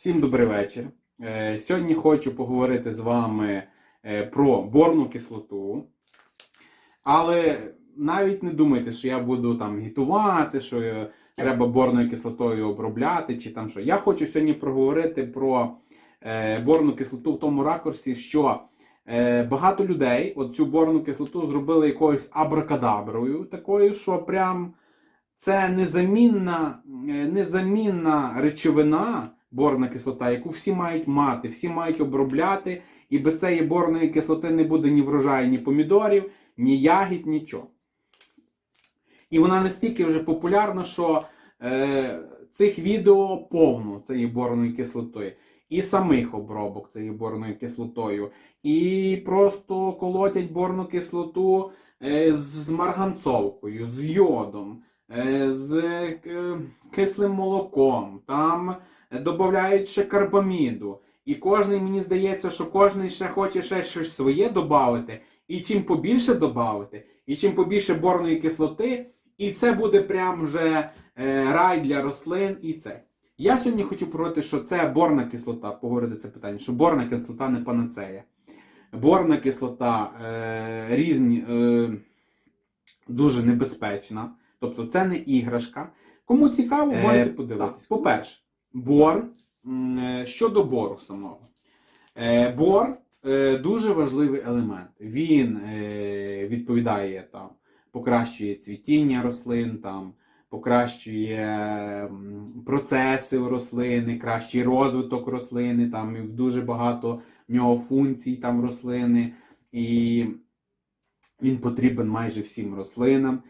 Всім добрий вечір. Е, Сьогодні хочу поговорити з вами е, про борну кислоту. Але навіть не думайте, що я буду там гітувати, що е, треба борною кислотою обробляти, чи там що. Я хочу сьогодні проговорити про борну кислоту в тому ракурсі, що багато людей от цю борну кислоту зробили якоюсь абракадаброю, такою, що прям це незамінна, незамінна речовина, борна кислота, яку всі мають мати, всі мають обробляти, і без цієї борної кислоти не буде ні врожаю, ні помідорів, ні ягід, нічого. І вона настільки вже популярна, що е, цих відео повно цієї борної кислотою. І самих обробок цією борною кислотою. І просто колотять борну кислоту е, з марганцовкою, з йодом, е, з е, кислим молоком, там додають ще карбаміду. І кожний, мені здається, що кожний ще хоче ще щось своє додати. І чим побільше додати, і чим побільше борної кислоти, і це буде прям вже е, рай для рослин. І це. Я сьогодні хотів поговорити, що це борна кислота, поговорити це питання, що борна кислота не панацея. Борна кислота е, різні, е, дуже небезпечна. Тобто це не іграшка. Кому цікаво, Е, можете подивитись. По-перше, бор е, щодо бору самого. Е, бор е, дуже важливий елемент. Він відповідає там, покращує цвітіння рослин, там, покращує процеси у рослини, кращий розвиток рослини, там дуже багато в нього функцій там рослини. І він потрібен майже всім рослинам.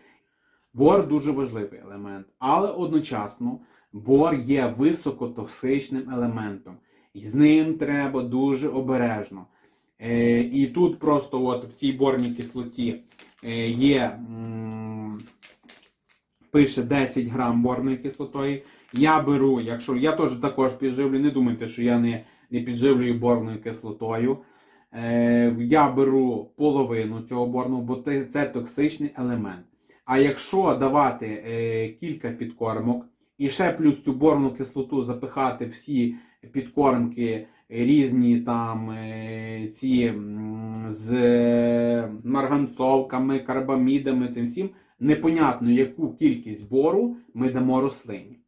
Бор дуже важливий елемент, але одночасно бор є високотоксичним елементом. І з ним треба дуже обережно. Е, і тут просто от в цій борній кислоті е, є, пише 10 грам борної кислотої. Я беру, якщо я теж також підживлю, не думайте, що я не, не підживлюю борною кислотою. Е, я беру половину цього борного, бо це токсичний елемент. А якщо давати е, кілька підкормок і ще плюс цю борну кислоту запихати всі підкормки різні там е, ці з е, марганцовками, карбамідами, цим всім, непонятно яку кількість бору ми дамо рослині.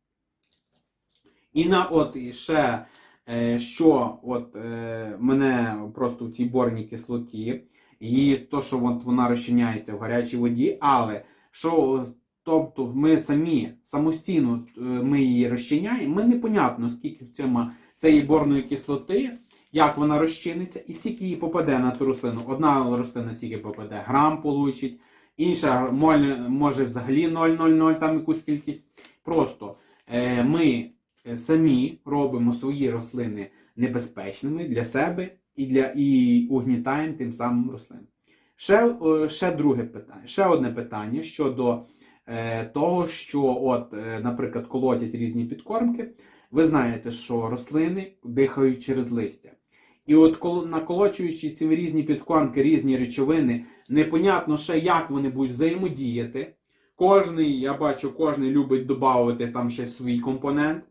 І на от і ще е, що от мене просто в цій борній кислоті, і то, що от вона розчиняється в гарячій воді, але що тобто ми самі самостійно е, ми її розчиняємо, ми непонятно, скільки в цьому цієї борної кислоти, як вона розчиниться, і скільки її попаде на ту рослину. Одна рослина скільки попаде, грам получить, інша може взагалі 0,00 там якусь кількість. Просто е, ми е, самі робимо свої рослини небезпечними для себе і, для, і угнітаємо тим самим рослин. Ще, ще друге питання, ще одне питання щодо того, що, от, е, наприклад, колотять різні підкормки. Ви знаєте, що рослини дихають через листя. І от наколочуючи ці різні підкормки, різні речовини, непонятно ще, як вони будуть взаємодіяти. Кожний, я бачу, кожний любить додати там ще свій компонент.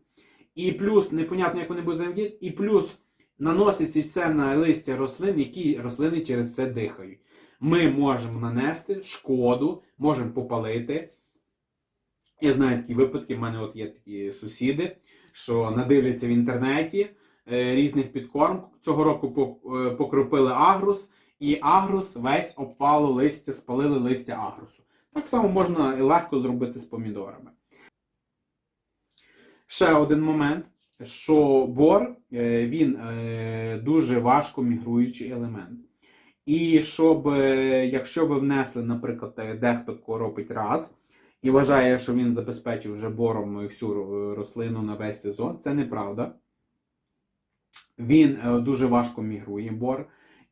І плюс, непонятно, як вони будуть взаємодіяти, і плюс наноситься це на листя рослин, які рослини через це дихають. Ми можемо нанести шкоду, можемо попалити. Я знаю такі випадки, в мене от є такі сусіди, що надивляться в інтернеті е, різних підкормок. Цього року е, покропили агрус, і агрус весь обпало листя, спалили листя агрусу. Так само можна і легко зробити з помідорами. Ще один момент, що бор е, він дуже важко мігруючий елемент. І щоб, якщо ви внесли, наприклад, дехто робить раз і вважає, що він забезпечив вже бором всю рослину на весь сезон, це неправда. Він е, дуже важко мігрує бор.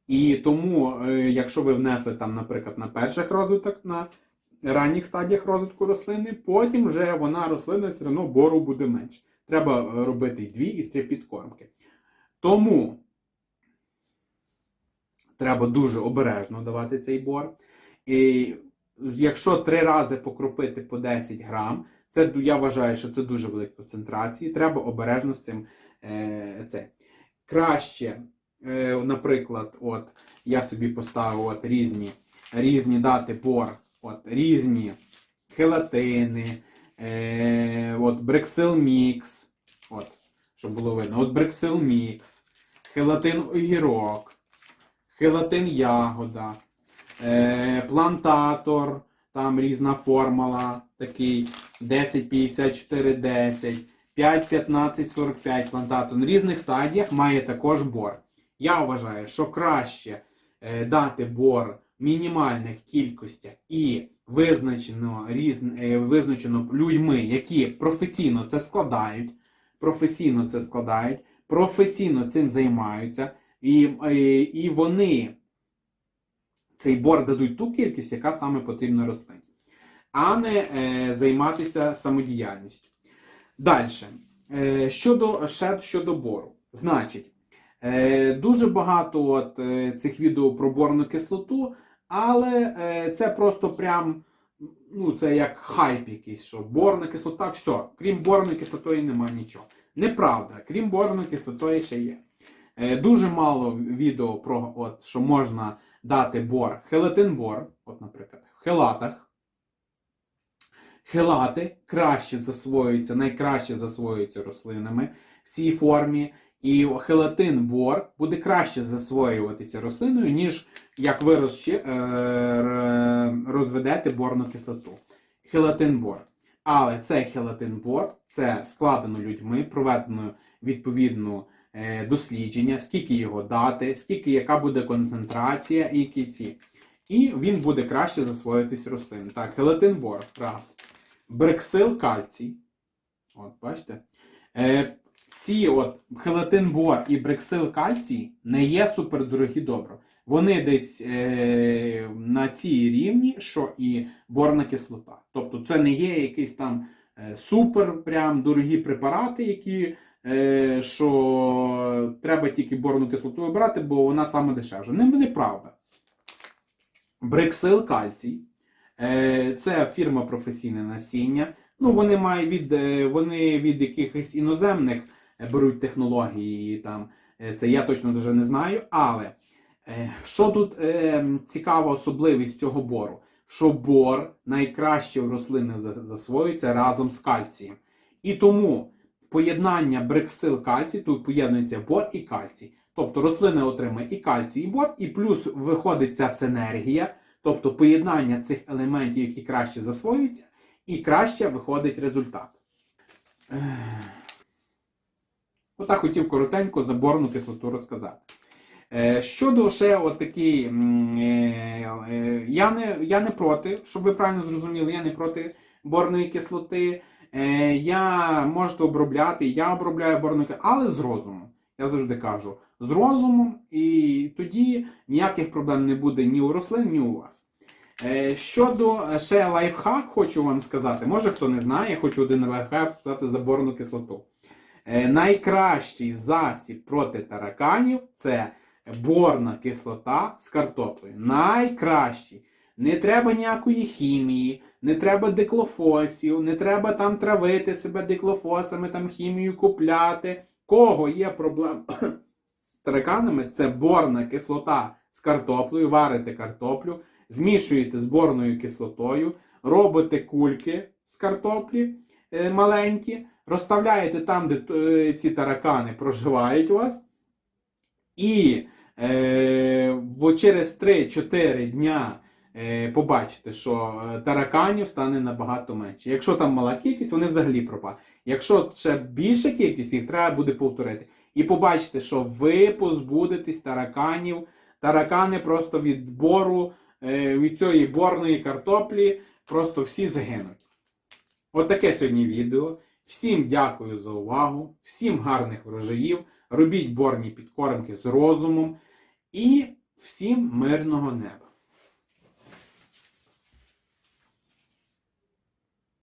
І тому, е, якщо ви внесли там, наприклад, на перших розвиток, на ранніх стадіях розвитку рослини, потім вже вона рослина все одно бору буде менше. Треба е, робити і дві, і три підкормки. Тому треба дуже обережно давати цей бор. І якщо три рази покропити по 10 грам, це я вважаю, що це дуже великі концентрації. Треба обережно з цим е, це. Краще, е, наприклад, от я собі поставив от різні, різні дати бор, от різні хелатини, е, от Брексил Мікс, от, щоб було видно, от Брексил Мікс, хелатин огірок, хелатин ягода, е, плантатор, там різна формула, такий 10, 54, 10, 5, 15, 45 плантатор. На різних стадіях має також бор. Я вважаю, що краще е, дати бор в мінімальних кількостях і визначено, різ, е, визначено людьми, які професійно це складають, професійно це складають, професійно цим займаються, і, е, і вони цей бор дадуть ту кількість, яка саме потрібна рослині, а не е, займатися самодіяльністю. Далі. Е, щодо, ще щодо бору. Значить, е, дуже багато от, е, цих відео про борну кислоту, але е, це просто прям, ну, це як хайп якийсь, що борна кислота, все, крім борної кислотої немає нічого. Неправда, крім борної кислотої ще є. Е, дуже мало відео про, от, що можна дати бор, хелатин бор, от, наприклад, в хелатах. Хелати краще засвоюються, найкраще засвоюються рослинами в цій формі. І хелатин бор буде краще засвоюватися рослиною, ніж як ви е, розведете борну кислоту. Хелатин бор. Але цей хелатин бор це складено людьми, проведено відповідну дослідження, скільки його дати, скільки яка буде концентрація і які. І він буде краще засвоїтись рослин. Так, хелатин бор. Раз. Брексил кальцій. От, бачите? Е, ці от хелатин бор і брексил кальцій не є супердорогі добро. Вони десь е, на цій рівні, що і борна кислота. Тобто це не є якісь там е, супер прям дорогі препарати, які е, що треба тільки борну кислоту вибрати, бо вона саме дешевша. Не, неправда. Брексил кальцій. Е, Це фірма професійне насіння. Ну, вони мають від, е, вони від якихось іноземних е, беруть технології. Там. Це я точно вже не знаю. Але що тут цікава особливість цього бору? Що бор найкраще в рослинах засвоюється разом з кальцієм. І тому поєднання брексил кальцій, тут поєднується бор і кальцій. Тобто рослина отримає і кальцій, і бор, і плюс виходить ця синергія, тобто поєднання цих елементів, які краще засвоюються, і краще виходить результат. Отак хотів коротенько за борну кислоту розказати. Е, Щодо ще от такий, м, е, е, я не, я не проти, щоб ви правильно зрозуміли, я не проти борної кислоти. Е, Я можете обробляти, я обробляю борну але з розумом. Я завжди кажу, з розумом, і тоді ніяких проблем не буде ні у рослин, ні у вас. Е, Щодо е, ще лайфхак, хочу вам сказати. Може хто не знає, я хочу один лайфхак сказати за борну кислоту. Найкращий засіб проти тараканів це борна кислота з картоплею. Найкращий. Не треба ніякої хімії, не треба диклофосів, не треба там травити себе диклофосами, там хімію купляти. Кого є проблема з тараканами, це борна кислота з картоплею, варите картоплю, змішуєте з борною кислотою, робите кульки з картоплі е, маленькі, розставляєте там, де е, ці таракани проживають у вас. І е, через 3-4 дня побачите, що е, тараканів стане набагато менше. Якщо там мала кількість, вони взагалі пропадуть. Якщо ще більша кількість, їх треба буде повторити. І побачите, що ви позбудетесь тараканів. Таракани просто від бору, е, від цієї борної картоплі, просто всі загинуть. Отаке сьогодні відео. Всім дякую за увагу, всім гарних врожаїв. Робіть борні підкормки з розумом і всім мирного неба.